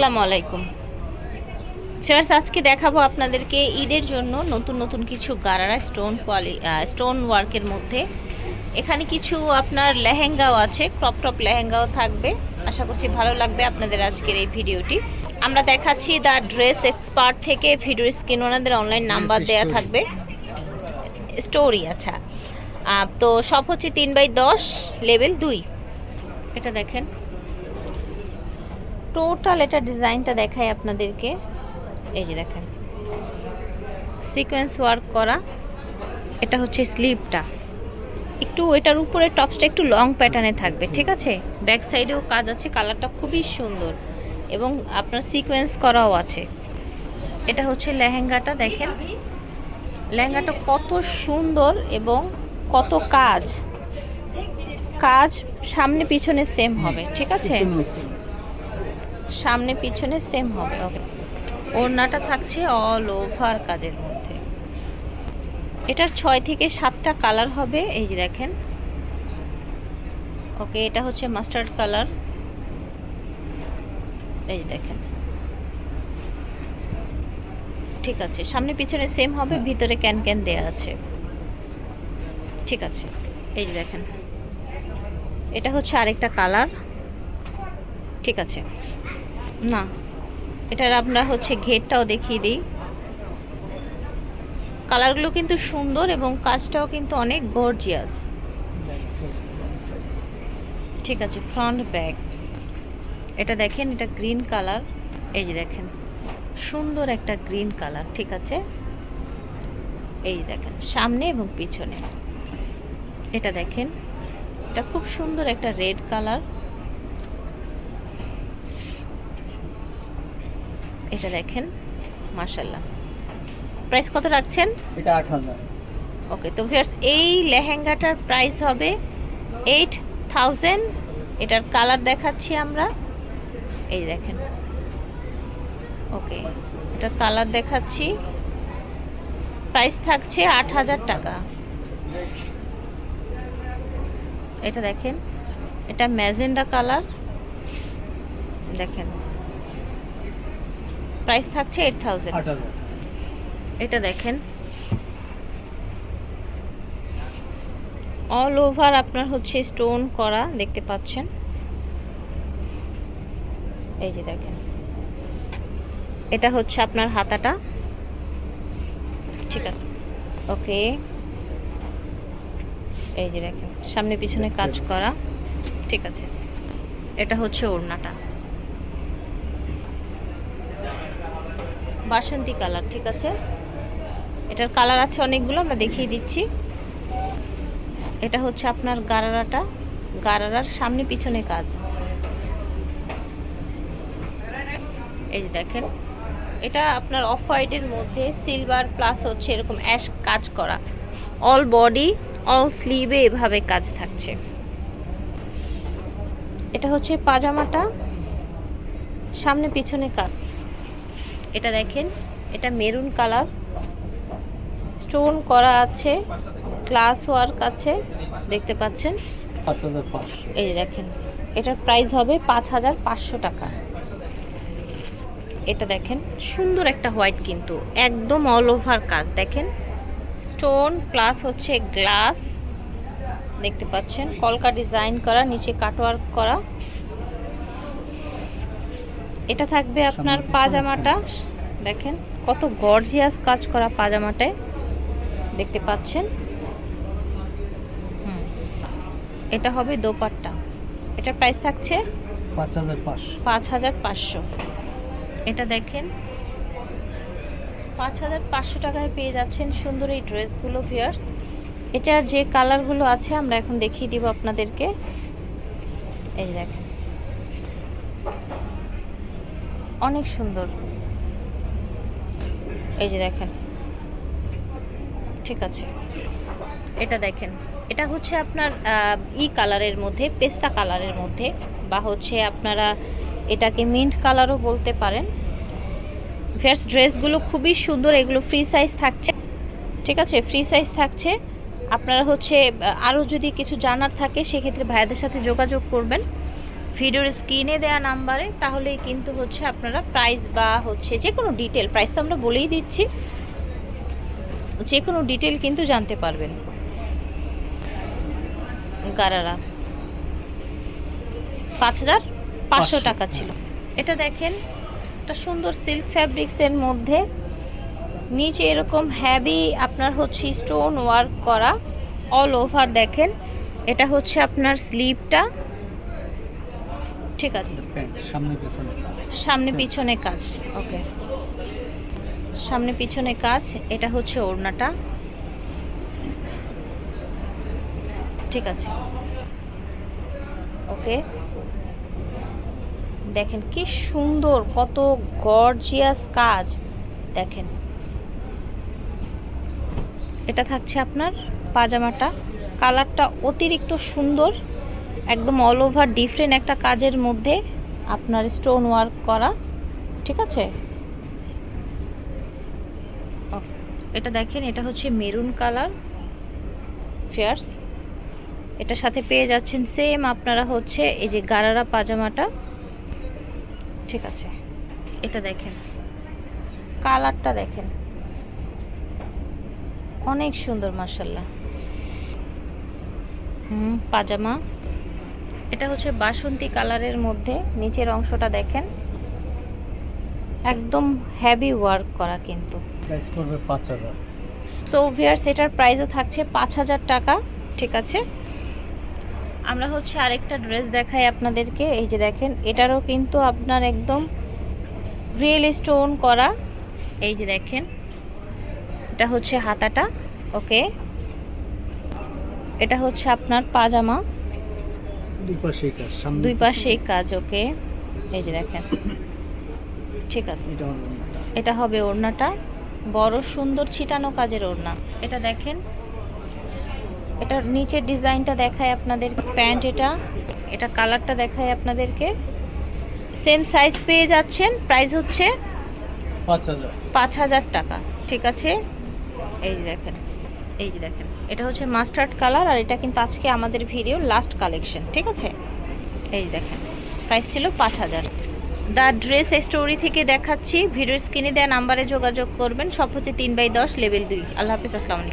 আসসালামু আলাইকুম। ফেয়ার্স আজকে দেখাবো আপনাদেরকে ঈদের জন্য নতুন নতুন কিছু গারারা স্টোন কোয়ালি স্টোন ওয়ার্কের মধ্যে। এখানে কিছু আপনার লেহেঙ্গাও আছে ক্রপ টপ লেহেঙ্গাও থাকবে। আশা করছি ভালো লাগবে আপনাদের আজকের এই ভিডিওটি। আমরা দেখাচ্ছি দ্য ড্রেস এক্সপার্ট থেকে ভিডিও স্ক্রিন ওনাদের অনলাইন নাম্বার দেওয়া থাকবে। স্টোরি আচ্ছা। তো সব হচ্ছে তিন বাই দশ লেভেল দুই। এটা দেখেন। টোটাল এটা ডিজাইনটা দেখাই আপনাদেরকে। এই যে দেখেন। সিকোয়েন্স ওয়ার্ক করা। এটা হচ্ছে স্লিভটা একটু এটার উপরে টপসটা একটু লং প্যাটার্নে থাকবে, ঠিক আছে? ব্যাক সাইডেও কাজ আছে, কালারটা খুবই সুন্দর। এবং আপনার সিকোয়েন্স করাও আছে। এটা হচ্ছে লেহেঙ্গাটা, দেখেন। লেহেঙ্গাটা কত সুন্দর এবং কত কাজ। কাজ সামনে পিছনে সেম হবে, ঠিক আছে? সামনে পিছনে সেম হবে, ওকে। ওড়নাটা থাকছে অল ওভার কাজের মধ্যে। এটার ছয় থেকে সাতটা কালার হবে, এই যে দেখেন। ওকে, এটা হচ্ছে মাস্টার্ড কালার এই দেখেন। ঠিক আছে, সামনে পিছনে সেম হবে, ভিতরে ক্যান ক্যান দেয়া আছে। ঠিক আছে, এই যে দেখেন। এটা হচ্ছে আরেকটা কালার ঠিক আছে। না। এটার আমরা হচ্ছে ঘেরটাও দেখিয়ে দিই। কালারগুলো কিন্তু সুন্দর এবং কাজটাও কিন্তু অনেক গর্জিয়াস ঠিক আছে ফ্রন্ট ব্যাগ এটা দেখেন, এটা গ্রিন কালার এই যে দেখেন, সুন্দর একটা গ্রিন কালার ঠিক আছে? এই দেখেন, সামনে এবং পিছনে। এটা দেখেন, এটা খুব সুন্দর একটা রেড কালার এটা দেখেন মাশাল্লাহ প্রাইস কত রাখছেন? এটা আট হাজার। ওকে তো ভিউয়ার্স এই লেহেঙ্গাটার প্রাইস হবে এইট থাউজেন্ড এটার কালার দেখাচ্ছি আমরা। এই দেখেন। ওকে এটার কালার দেখাচ্ছি। প্রাইস থাকছে আট হাজার টাকা। এটা দেখেন এটা ম্যাজেন্ডা কালার দেখেন। প্রাইস থাকছে এইট থাউজেন্ড এটা দেখেন। অল ওভার আপনার হচ্ছে স্টোন করা দেখতে পাচ্ছেন? এই যে দেখেন। এটা হচ্ছে আপনার হাতাটা। ঠিক আছে। ওকে। এই যে দেখেন সামনে পিছনে কাজ করা। ঠিক আছে। এটা হচ্ছে ওড়নাটা। বাসন্তী কালার, ঠিক আছে? এটার কালার আছে অনেকগুলো, আমরা দেখিয়ে দিচ্ছি। এটা হচ্ছে আপনার গারারাটা। গারারার সামনে পিছনে কাজ। এই যে দেখেন, এটা আপনার অফ হোয়াইটের মধ্যে, সিলভার প্লাস হচ্ছে এরকম অ্যাশ কাজ করা। অল বডি অল স্লিভে এভাবে কাজ থাকছে। এটা হচ্ছে পাজামাটা। সামনে পিছনে কাজ। এটা দেখেন এটা মেরুন কালার। স্টোন করা আছে ক্লাস ওয়ার্ক আছে দেখতে পাচ্ছেন? এই যে দেখেন এটার প্রাইস হবে পাঁচ হাজার পাঁচশো টাকা। এটা দেখেন সুন্দর একটা হোয়াইট কিন্তু একদম অল ওভার কাজ। দেখেন স্টোন প্লাস হচ্ছে গ্লাস দেখতে পাচ্ছেন কলকা ডিজাইন করা নিচে কাটওয়ার্ক করা। এটা থাকবে আপনার পাজামাটা। দেখেন কত গর্জিয়াস কাজ করা পাজামাটায়। দেখতে পাচ্ছেন? এটা হবে দোপাট্টা। এটার প্রাইস থাকছে পাঁচ হাজার পাঁচশো। এটা দেখেন পাঁচ হাজার পাঁচশো টাকায় পেয়ে যাচ্ছেন সুন্দর এই ড্রেসগুলো ভিয়ার্স এটার যে কালারগুলো আছে আমরা এখন দেখিয়ে দিব আপনাদেরকে। এই দেখেন অনেক সুন্দর। এই যে দেখেন। ঠিক আছে। এটা দেখেন। এটা হচ্ছে আপনার ই কালারের মধ্যে, পেস্তা কালারের মধ্যে, বা হচ্ছে আপনারা এটাকে মিন্ট কালারও বলতে পারেন। ফেয়ার্স ড্রেসগুলো খুবই সুন্দর, এগুলো ফ্রি সাইজ থাকছে। ঠিক আছে? ফ্রি সাইজ থাকছে। আপনারা হচ্ছে আরও যদি কিছু জানার থাকে, সেক্ষেত্রে ভাইয়াদের সাথে যোগাযোগ করবেন। ভিডিওর স্ক্রিনে দেওয়া নাম্বারে তাহলেই কিন্তু হচ্ছে আপনারা প্রাইস বা হচ্ছে যে কোনো ডিটেল প্রাইস তো আমরা বলেই দিচ্ছি যে কোনো ডিটেল কিন্তু জানতে পারবেন। গারারা পাঁচ হাজার পাঁচশো পাঁচশো, টাকা ছিল। এটা দেখেন একটা সুন্দর সিল্ক ফ্যাব্রিক্সের মধ্যে নিচে এরকম হ্যাভি আপনার হচ্ছে স্টোন ওয়ার্ক করা অল ওভার দেখেন। এটা হচ্ছে আপনার স্লিপটা ঠিক আছে। সামনে পিছনে কাজ। সামনে পিছনে কাজ ওকে। সামনে পিছনে কাজ এটা হচ্ছে ওড়নাটা। ঠিক আছে। ওকে। দেখেন কি সুন্দর কত গর্জিয়াস কাজ। দেখেন। এটা থাকছে আপনার পাজামাটা। কালারটা অতিরিক্ত সুন্দর। একদম অল ওভার ডিফারেন্ট একটা কাজের মধ্যে আপনার স্টোন ওয়ার্ক করা ঠিক আছে? Okay, এটা দেখেন এটা হচ্ছে মেরুন কালার ফেয়ার্স এটার সাথে পেয়ে যাচ্ছেন সেম আপনারা হচ্ছে এই যে গারারা পাজামাটা ঠিক আছে? এটা দেখেন কালারটা দেখেন। অনেক সুন্দর মার্শাল্লাহ হুম পাজামা। এটা হচ্ছে বাসন্তী কালারের মধ্যে নিচের অংশটা দেখেন। একদম হেভি ওয়ার্ক করা কিন্তু। প্রাইস পড়বে পাঁচ হাজার। সো ভিয়ার্স এটার প্রাইসও থাকছে পাঁচ হাজার টাকা ঠিক আছে? আমরা হচ্ছে আরেকটা ড্রেস দেখাই আপনাদেরকে এই যে দেখেন এটারও কিন্তু আপনার একদম রিয়েল স্টোন করা এই যে দেখেন এটা হচ্ছে হাতাটা ওকে এটা হচ্ছে আপনার পাজামা। দুই পাশে কাজ সামনে দুই পাশেই কাজ ওকে। এই যে দেখেন। ঠিক আছে। এটা হবে ওড়নাটা। বড় সুন্দর ছিটানো কাজের ওড়না। এটা দেখেন। এটার নিচের ডিজাইনটা দেখায় আপনাদের প্যান্ট এটা। এটা কালারটা দেখায় আপনাদেরকে। সেম সাইজ পেয়ে যাচ্ছেন। প্রাইস হচ্ছে পাঁচ হাজার। টাকা। ঠিক আছে? এই দেখেন। এই যে দেখেন, এটা হচ্ছে মাস্টার্ড কালার আর এটা কিন্তু আজকে আমাদের ভিডিও লাস্ট কালেকশন ঠিক আছে? এই দেখেন প্রাইস ছিল পাঁচ হাজার। দ্য ড্রেস স্টোরি থেকে দেখাচ্ছি, ভিডিওর স্ক্রিনে দেওয়া নাম্বারে যোগাযোগ করবেন, সব হচ্ছে তিন বাই দশ লেভেল দুই। আল্লাহ হাফিজ, আসসালামু